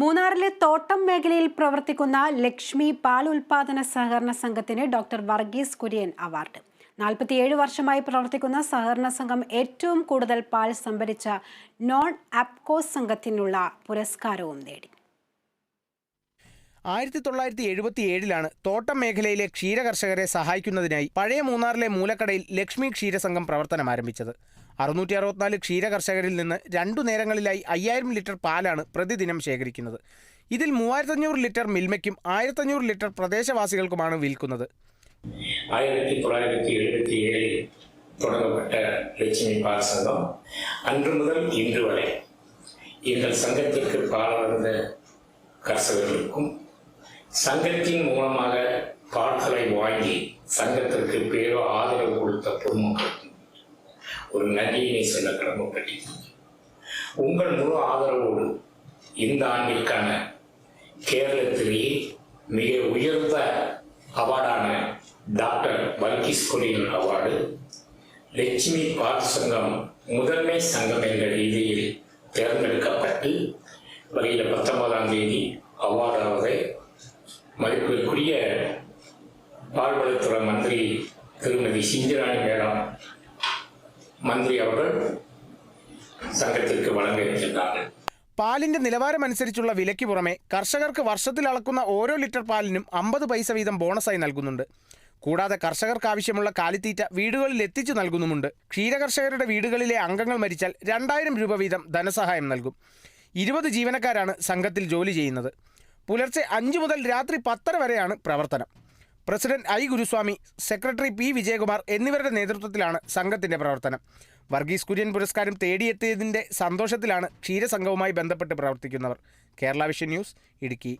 മൂന്നാറിലെ തോട്ടം മേഖലയിൽ പ്രവർത്തിക്കുന്ന ലക്ഷ്മി പാൽ ഉൽപാദന സഹകരണ സംഘത്തിന് ഡോക്ടർ വർഗീസ് കുര്യൻ അവാർഡ്. നാൽപ്പത്തിയേഴ് വർഷമായി പ്രവർത്തിക്കുന്ന സഹകരണ സംഘം ഏറ്റവും കൂടുതൽ പാൽ സംഭരിച്ച നോൺ ആപ്കോസ് സംഘത്തിനുള്ള പുരസ്കാരവും നേടി. ആയിരത്തി തൊള്ളായിരത്തി എഴുപത്തി ഏഴിലാണ് തോട്ടം മേഖലയിലെ ക്ഷീരകർഷകരെ സഹായിക്കുന്നതിനായി പഴയ മൂന്നാറിലെ മൂലക്കടയിൽ ലക്ഷ്മി ക്ഷീരസംഘം പ്രവർത്തനം ആരംഭിച്ചത് അറുന്നൂറ്റി അറുപത്തിനാല് ക്ഷീരകർഷകരിൽ നിന്ന് രണ്ടു നേരങ്ങളിലായി അയ്യായിരം ലിറ്റർ പാലാണ് പ്രതിദിനം ശേഖരിക്കുന്നത് ഇതിൽ മൂവായിരത്തഞ്ഞൂറ് ലിറ്റർ മിൽമയ്ക്കും ആയിരത്തഞ്ഞൂറ് ലിറ്റർ പ്രദേശവാസികൾക്കുമാണ് വിൽക്കുന്നത് ஆயிரத்தி தொள்ளாயிரத்தி எழுபத்தி ஏழில் தொடங்கப்பட்ட லட்சுமி பால் சங்கம் அன்று முதல் இன்று வரை எங்கள் சங்கத்திற்கு பால் வந்த கர்ஷகர்களுக்கும் சங்கத்தின் மூலமாக பால்களை வாங்கி சங்கத்திற்கு பேர ஆதரவு கொடுத்த பொதுமக்களுக்கும் ஒரு நன்றியினை சொல்ல கடமைப்பட்டேன் உங்கள் முழு ஆதரவோடு இந்த ஆண்டிற்கான கேரளத்திலேயே மிக உயர்ந்த அவார்டான டாக்டர் வர்கீஸ் குரியன் அவார்டு லட்சுமி பால் சங்கம் முதன்மை சங்கம் என்ற ரீதியில் தேர்ந்தெடுக்கப்பட்டு வகையில் பத்தொன்பதாம் தேதி அவார்டாவதை மதிப்பிற்குரிய பால்வளத்துறை மந்திரி திருமதி சிந்திராணி மேடம் மந்திரி அவர்கள் சங்கத்திற்கு வழங்க இருக்கின்றார்கள் പാലിന്റെ നിലവാരമനുസരിച്ചുള്ള വിലയ്ക്ക് പുറമെ കർഷകർക്ക് വർഷത്തിൽ അളക്കുന്ന ഓരോ ലിറ്റർ പാലിനും അമ്പത് പൈസ വീതം ബോണസായി നൽകുന്നുണ്ട് കൂടാതെ കർഷകർക്ക് ആവശ്യമുള്ള കാലിത്തീറ്റ വീടുകളിൽ എത്തിച്ചു നൽകുന്നുമുണ്ട് ക്ഷീരകർഷകരുടെ വീടുകളിലെ അംഗങ്ങൾ മരിച്ചാൽ രണ്ടായിരം രൂപ വീതം ധനസഹായം നൽകും ഇരുപത് ജീവനക്കാരാണ് സംഘത്തിൽ ജോലി ചെയ്യുന്നത് പുലർച്ചെ അഞ്ചു മുതൽ രാത്രി പത്തര വരെയാണ് പ്രവർത്തനം President I Guruswamy secretary P Vijayakumar എന്നിവരുടെ നേതൃത്വത്തിലാണ് സംഘത്തിന്റെ പ്രവർത്തനം. വർഗീസ് കുര്യൻ പുരസ്കാരം തേടിയെത്തിയതിന്റെ സന്തോഷത്തിലാണ് ക്ഷീരസംഘവുമായി ബന്ധപ്പെട്ട് പ്രവർത്തിക്കുന്നവർ. Kerala vision news Idukki.